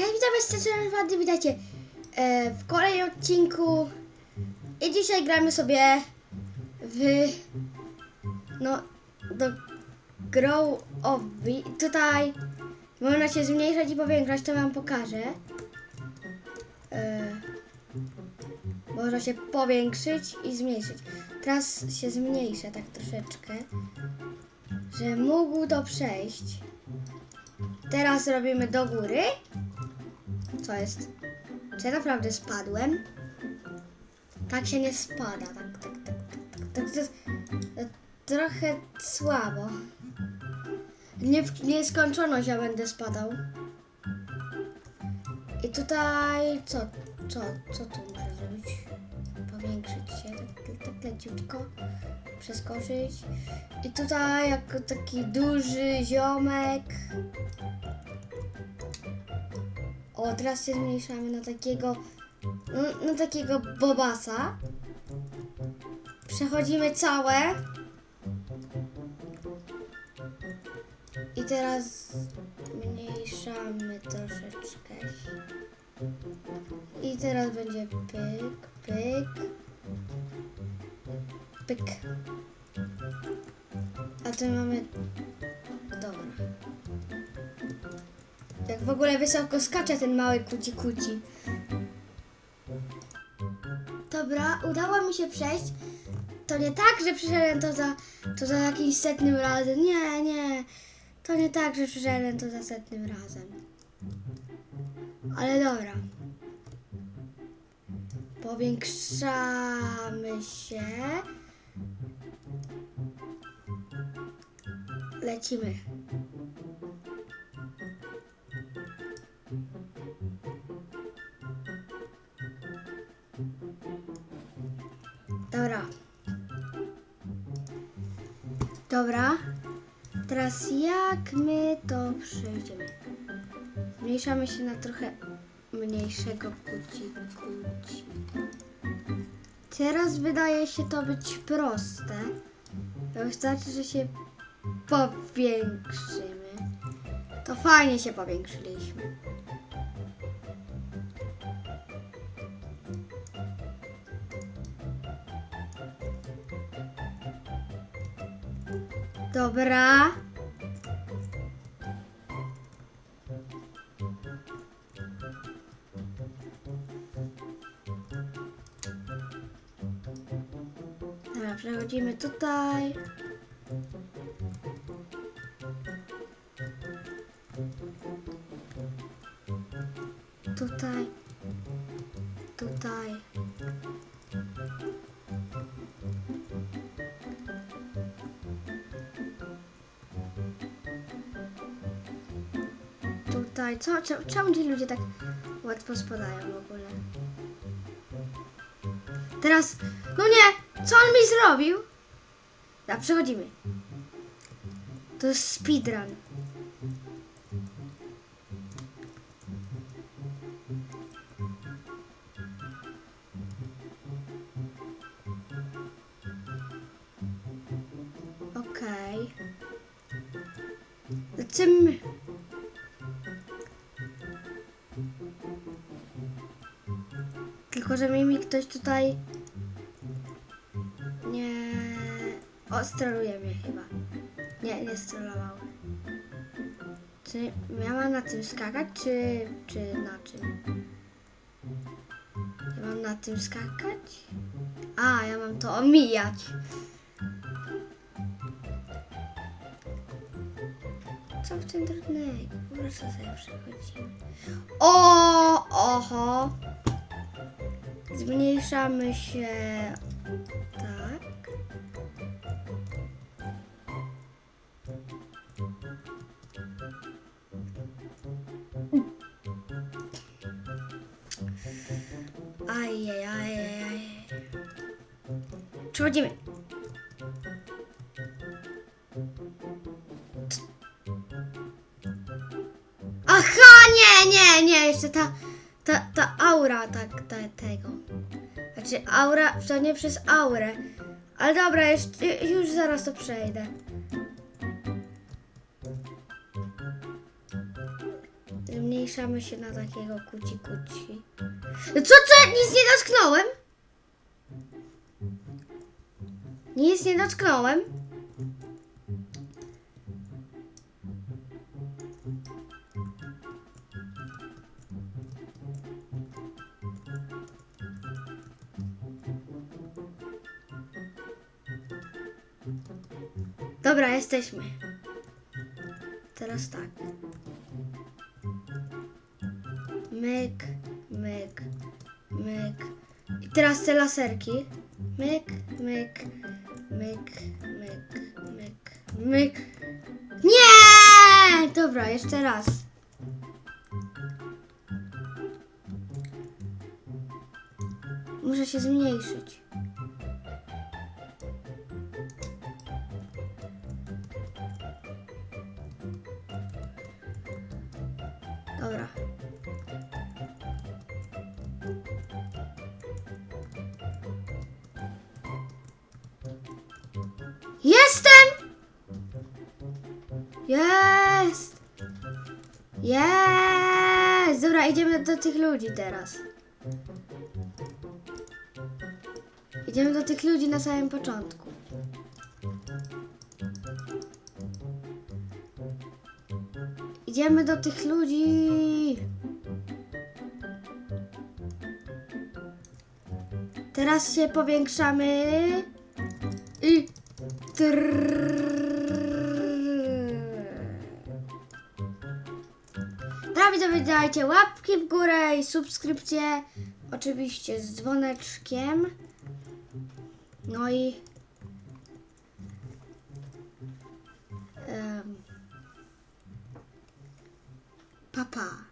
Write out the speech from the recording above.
Cześć, witam was serdecznie, witajcie e, w kolejnym odcinku. I dzisiaj gramy sobie w no do Grow of tutaj można się zmniejszać i powiększać, to wam pokażę. E, można się powiększyć i zmniejszyć. Teraz się zmniejszę tak troszeczkę że mógł to przejść. Teraz robimy do góry co jest? Czy ja naprawdę spadłem? Tak się nie spada. Tak, tak, tak, tak, tak, tak to jest e, trochę słabo. Nie w nieskończoność ja będę spadał. I tutaj co, co, co tu muszę zrobić? Powiększyć się, tak, tak leciutko, przeskoczyć. I tutaj jako taki duży ziomek. O, teraz się zmniejszamy na takiego, na takiego bobasa. Przechodzimy całe. I teraz zmniejszamy troszeczkę. I teraz będzie pyk, pyk, pyk. A tu mamy... Jak w ogóle wysoko skacze ten mały kuci kuci. Dobra, udało mi się przejść. To nie tak, że przyszedłem to za, to za jakimś setnym razem. Nie, nie. To nie tak, że przyszedłem to za setnym razem. Ale dobra. Powiększamy się. Lecimy. Dobra. Dobra. Teraz jak my to przejdziemy? Zmniejszamy się na trochę mniejszego kuci. Teraz wydaje się to być proste. To wystarczy, że się powiększymy. To fajnie się powiększyliśmy. Dobra. Dobra, przechodzimy tutaj. Tutaj. Tutaj. Co, czemu, ci ludzie tak łatwo spadają w ogóle? Teraz. No nie! Co on mi zrobił? Da, przechodzimy. To jest speedrun. Okej. Lecimy. Tylko, że mi, ktoś tutaj nie... O, mnie chyba. Nie, nie strolował. Czy miałam na tym skakać, czy, czy na czym? Ja mam na tym skakać? A, ja mam to omijać. Co w tym trudnego? Po prostu sobie przechodzimy. O, oho. Zmniejszamy się tak. Ajej, ajej, ajej. Przechodzimy. Aha, nie, nie, nie, jeszcze ta, ta, ta aura tak, ta, tego. Znaczy aura, to nie przez aurę. Ale dobra, już, już zaraz to przejdę. zmniejszamy się na takiego kuci kuci. Co, co? Nic nie dotknąłem? Nic nie dotknąłem. Dobra, jesteśmy. Teraz tak. Myk, myk, myk. I teraz te laserki. Myk, myk, myk, myk, myk, myk. Nie! Dobra, jeszcze raz. Muszę się zmniejszyć. Dobra. Jestem! Jest! Jest! Dobra, idziemy do tych ludzi teraz. Idziemy do tych ludzi na samym początku. Idziemy do tych ludzi. Teraz się powiększamy. I. Dajcie łapki w górę i subskrypcję. Oczywiście z dzwoneczkiem. No i. papa.